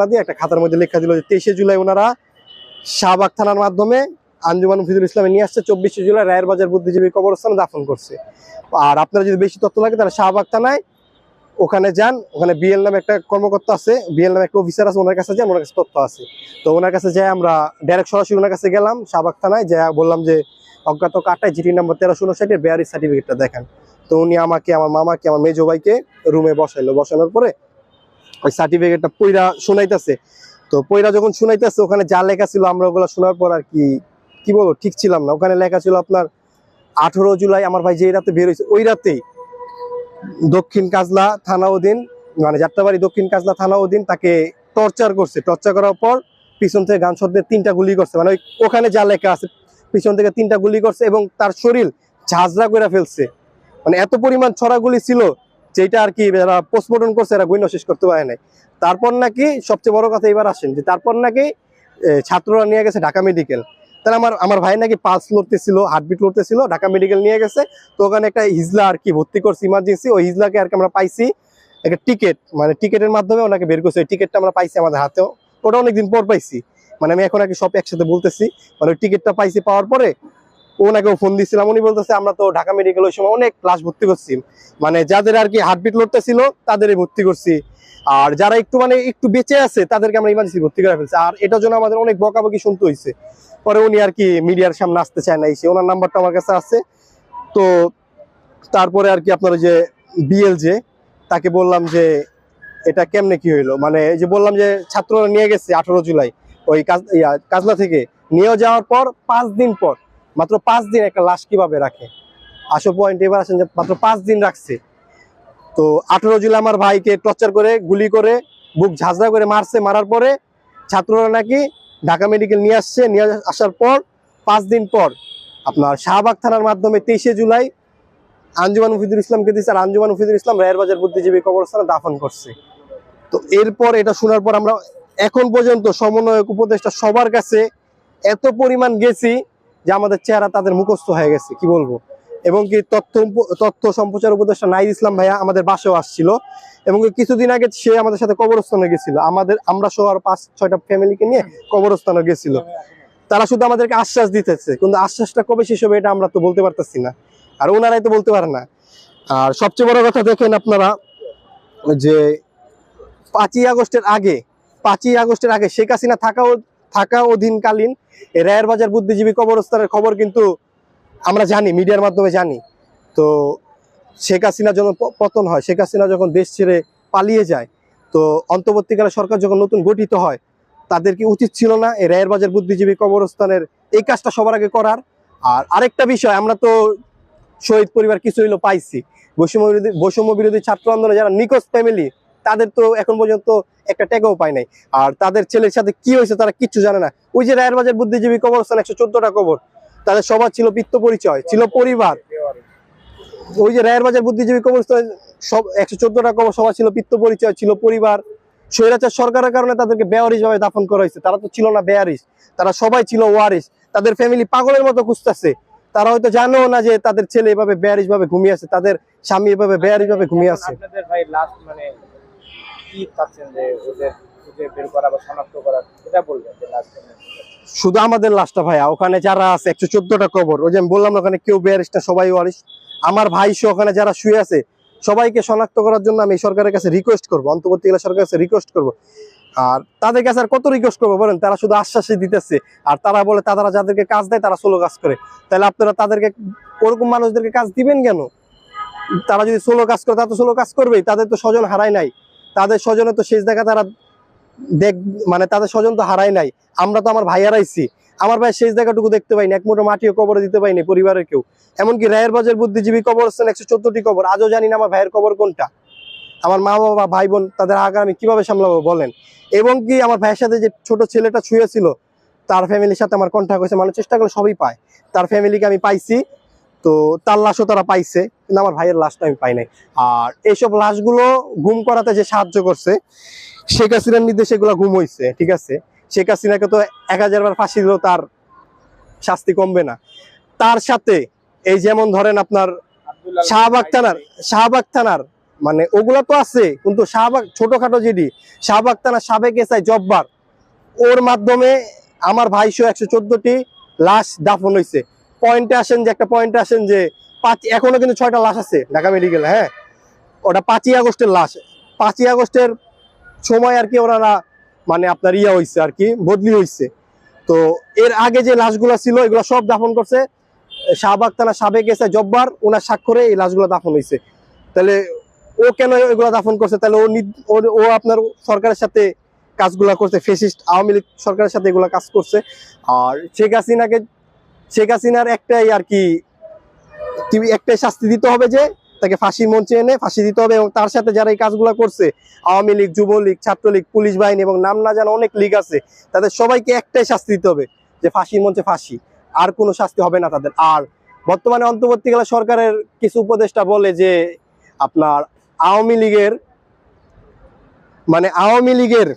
না দিয়ে একটা খাতার মধ্যে লেখা দিল যে তেইশে জুলাই ওনারা শাহবাগ থানার মাধ্যমে আঞ্জুমান ফিজুল ইসলামে নিয়ে আসছে। চব্বিশে জুলাই রায়ের বাজার বুদ্ধিজীবী কবরস্থানে দাফন করছে। আর আপনারা যদি বেশি তথ্য লাগে, তাহলে শাহবাগ থানায় ওখানে যান। ওখানে বিএল নামে একটা কর্মকর্তা আছে, বিএল নামে একটা অফিসার আছে, ওনার কাছে যান, ওনার কাছে তথ্য আছে। তো ওনার কাছে যাই আমরা ডাইরেক্ট সরাসরি ওনার কাছে গেলাম, শাহবাগ থানায় যা বললাম যে অজ্ঞাত কাটায় জিটি নাম্বার তেরোশো উনষাটের বেয়ারি সার্টিফিকেটটা দেখান। তো উনি আমাকে, আমার মামাকে, আমার মেজো ভাইকে রুমে বসাইলো। বসানোর পরে ওই সার্টিফিকেটটা পইরা শোনাইতেছে। তো পইরা যখন শোনাইতেছে, ওখানে যা লেখা ছিল আমরা ওগুলো শোনার পর আর কি কি বলব, ঠিক ছিলাম না। ওখানে লেখা ছিল আপনার, আঠেরো জুলাই আমার ভাই যে রাতে বের হয়েছে ওই রাতেই দক্ষিণ কাজলা থানা অধীন মানে যাত্রাবাড়ি দক্ষিণ কাজলা থানা অধীন তাকে টর্চার করছে। টর্চার করার পর পিছন থেকে গান শব্দে তিনটা গুলি করছে। মানে ওখানে যা লেখা আছে, পিছন থেকে তিনটা গুলি করছে এবং তার শরীর ঝাঁঝরা করে ফেলছে। মানে এত পরিমাণ ছড়া গুলি ছিল যেটা আর কি যারা পোস্টমর্টম করছে এরা গণ্য শেষ করতে পারে নাই। তারপর নাকি সবচেয়ে বড় কথা এবার আসেন যে তারপর নাকি ছাত্ররা নিয়ে গেছে ঢাকা মেডিকেল তাহলে আমার আমার ভাই নাকি পালস লড়তেছিল হার্টবিট লড়তেছিল, ঢাকা মেডিকেল নিয়ে গেছে। তো ওখানে একটা হিজলা আর কি ভর্তি করছে ইমার্জেন্সি ওই হিজলাকে আর কি আমরা পাইছি একটা টিকিট মানে টিকিটের মাধ্যমে ওনাকে বের করছে। ওই টিকিটটা আমরা পাইছি আমাদের হাতেও। ওটা অনেকদিন পর পাইছি। মানে আমি এখন আর কি সব একসাথে বলতেছি মানে ওই টিকিটটা পাইছি পাওয়ার পরে ওনাকেও ফোন দিছিলাম। উনি বলতেছে, আমরা তো ঢাকা মেডিকেল ওই সময় অনেক ক্লাস ভর্তি করছি। মানে যাদের আর কি হার্টবিট লড়তেছিল, তাদেরই ভর্তি করছি। আর যারা একটু মানে একটু বেঁচে আছে, তাদেরকে আমরা ইমার্জেন্সি ভর্তি করে ফেলছি। আর এটার জন্য আমাদের অনেক বকাবকি শুনতে হয়েছে পরে উনি আর কি মিডিয়ার সামনে আসতে চায় না। এসে ওনার নাম্বারটা আমার কাছে আছে। তো তারপরে আর কি আপনার যে বিএল যে তাকে বললাম যে, এটা কেমনে কি হইল? মানে যে বললাম যে, ছাত্ররা নিয়ে গেছে আঠারো জুলাই। ওই কাজ কাজলা থেকে। নিয়ে যাওয়ার পর পাঁচ দিন পর মাত্র পাঁচ দিন একটা লাশ কীভাবে রাখে? আসল পয়েন্ট এবার আসেন যে মাত্র পাঁচ দিন রাখছে। তো আঠেরো জুলাই আমার ভাইকে টর্চার করে, গুলি করে, বুক ঝাঁঝরা করে মারছে, মারার পরে ছাত্ররা নাকি ঢাকা মেডিকেল নিয়ে আসছে, নিয়ে আসার পর পাঁচ দিন পর আপনার শাহবাগ থানার মাধ্যমে তেইশে জুলাই আঞ্জুমান মুফিদুল ইসলামকে দিচ্ছে আর আঞ্জুমান মুফিদুল ইসলাম রায়ের বাজার বুদ্ধিজীবী কবরস্থানে দাফন করছে। তো এরপর এটা শোনার পর আমরা এখন পর্যন্ত সমন্বয়ক উপদেষ্টা সবার কাছে এত পরিমাণ গেছি যে আমাদের চেহারা তাদের মুখস্থ হয়ে গেছে, কি বলব? এবং কি তথ্য তথ্য সম্প্রচার উপদেষ্টা নাইদ ইসলাম ভাইয়া আমাদের বাসাও আসছিল, এবং কিছুদিন আগে সে আমাদের সাথে কবরস্থানে গেছিল। আমাদের, আমরা সহ আর পাঁচ, ছয়টা ফ্যামিলিকে নিয়ে কবরস্থানে গেছিল। তারা শুধু আমাদেরকে আশ্বাস দিতেছে, কিন্তু আশ্বাসটা কবে শেষ হবে এটা আমরা তো বলতে পারতেছি না। আর ওনারাই তো বলতে পারে না। আর সবচেয়ে বড় কথা দেখেন আপনারা, যে পাঁচই আগস্টের আগে, পাঁচই আগস্টের আগে শেখ হাসিনা থাকা ও- থাকা অধীনকালীন রায়ের বাজার বুদ্ধিজীবী কবরস্থানের খবর কিন্তু আমরা জানি, মিডিয়ার মাধ্যমে জানি। তো শেখ হাসিনা যখন পতন হয়, শেখ হাসিনা যখন দেশ ছেড়ে পালিয়ে যায়, তো অন্তর্বর্তীকালে সরকার যখন নতুন গঠিত হয়, তাদের কি উচিত ছিল না এই রায়ের বাজার বুদ্ধিজীবী কবরস্থানের এই কাজটা সবার আগে করার? আর আরেকটা বিষয়, আমরা তো শহীদ পরিবার কিছু হইল পাইছি। বৈষম্য বিরোধী বৈষম্য বিরোধী ছাত্র আন্দোলনে যারা নিকোজ ফ্যামিলি তাদের তো এখন পর্যন্ত একটা ট্যাগও পায় নাই। আর তাদের ছেলের সাথে কি হয়েছে তারা কিচ্ছু জানে না। ওই যে রায়ের বাজার বুদ্ধিজীবী কবরস্থান একশো চোদ্দটা কবর, তাদের সবার ছিল বৃত্ত পরিচয়, ছিল পরিবার। ওই যে রায়ের বাজার বুদ্ধিজীবী কবরস্থান সব একশো চোদ্দটা কবর, সবার ছিল বৃত্ত পরিচয়, ছিল পরিবার। স্বৈরাচার সরকারের কারণে তাদেরকে বেয়ারিশ ভাবে দাফন করা হয়েছে। তারা তো ছিল না বেয়ারিশ, তারা সবাই ছিল ওয়ারিশ। তাদের ফ্যামিলি পাগলের মতো খুঁজতেছে। তারা হয়তো জানেও না যে তাদের ছেলে এভাবে বেয়ারিশ ভাবে ঘুমিয়ে আছে, তাদের স্বামী এভাবে বেয়ারিশ ভাবে ঘুমিয়ে আছে আপনাদের ভাই লাস্ট মানে কি চাচ্ছেন যে ওদের শুধু আমাদের লাশটা ভাইয়া, ওখানে যারা আছে, একশো চোদ্দটা কবর, ওই যে আমি বললাম ওখানে কেউ বেয়ারিশ না সবাই ওয়ারিশ। আমার ভাই সহ ওখানে যারা শুয়ে আছে, সবাইকে শনাক্ত করার জন্য আমি সরকারের কাছে রিকোয়েস্ট করব, অন্তর্বর্তীকালে সরকারের কাছে রিকোয়েস্ট করব। আর তাদের কাছে আর কত রিকোয়েস্ট করব বলেন? তারা শুধু আশ্বাসই দিতেছে। আর তারা বলে তারা যাদেরকে কাজ দেয়, তারা সোলো কাজ করে। তাহলে আপনারা তাদেরকে ওরকম মানুষদেরকে কাজ দিবেন কেন? তারা যদি সোলো কাজ করে, তারা তো সোলো কাজ করবেই, তাদের তো স্বজন হারায় নাই। তাদের স্বজনে তো শেষ দেখা তারা দেখ মানে তাদের স্বজন তো হারায় নাই। আমরা তো আমার ভাই হারাইছি। আমার ভাই শেষ দেখাটুকু দেখতে পাইনি, এক মুঠো মাটিও কবরে দিতে পাইনি পরিবারের কেউ। এমনকি রায়ের বাজার বুদ্ধিজীবী কবর হচ্ছেন একশো চোদ্দটি কবর, আজও জানি না আমার ভাইয়ের কবর কোনটা। আমার মা বাবা, ভাই বোন, তাদের আগে আমি কীভাবে সামলাবো বলেন? এবং কি আমার ভাইয়ের সাথে যে ছোট ছেলেটা শুয়েছিল, তার ফ্যামিলির সাথে আমার কন্ট্যাক্ট হয়েছে মানে চেষ্টা করে সবই পায়। তার ফ্যামিলিকে আমি পাইছি তো তার লাশও তারা পাইছে কিন্তু আমার ভাইয়ের লাশটা আমি পাই নাই। আর এইসব লাশগুলো ঘুম করাতে যে সাহায্য করছে শেখ হাসিনার নির্দেশে এগুলো ঘুম হয়েছে ঠিক আছে? শেখ হাসিনাকে তো এক হাজার বার ফাঁসি দিলেও তার শাস্তি কমবে না। তার সাথে এই যেমন ধরেন আপনার শাহবাগ থানার শাহবাগ থানার মানে ওগুলা তো আছে কিন্তু শাহবাগ ছোটখাটো যেটি শাহবাগ থানার সাবেক এসআই জব্বার ওর মাধ্যমে আমার ভাই সহ একশো চোদ্দটি লাশ দাফন হয়েছে পয়েন্টে আসেন যে, একটা পয়েন্টে আসেন যে, পাঁচ, এখনও কিন্তু ছয়টা লাশ আছে ঢাকা মেডিকেল হ্যাঁ? ওটা পাঁচই আগস্টের লাশ। পাঁচই আগস্টের সময় আর কি ওনারা মানে আপনার ইয়া হয়েছে আর কি, বদলি হয়েছে তো এর আগে যে লাশগুলো ছিল, এগুলো সব দাফন করছে। শাহবাগ থানা সাবেক এসে জব্বার ওনার স্বাক্ষরে এই লাশগুলো দাফন হয়েছে তাহলে ও কেন এগুলো দাফন করছে? তাহলে ও- ও আপনার সরকারের সাথে কাজগুলো করছে, ফেসিস্ট আওয়ামী লীগ সরকারের সাথে এগুলো কাজ করছে। আর শেখ হাসিনাকে শেখ হাসিনার একটাই আর কি একটাই শাস্তি দিতে হবে যে তাকে ফাঁসির মঞ্চে এনে ফাঁসি দিতে হবে এবং তার সাথে যারা এই কাজগুলো করছে, আওয়ামী লীগ, যুবলীগ, ছাত্রলীগ, পুলিশ বাহিনী এবং নাম না জানা অনেক লীগ আছে, তাদের সবাইকে একটাই শাস্তি দিতে হবে যে ফাঁসির মঞ্চে ফাঁসি। আর কোনো শাস্তি হবে না তাদের। আর বর্তমানে অন্তর্বর্তীকালে সরকারের কিছু উপদেষ্টা বলে যে আপনার আওয়ামী লীগের মানে আওয়ামী লীগের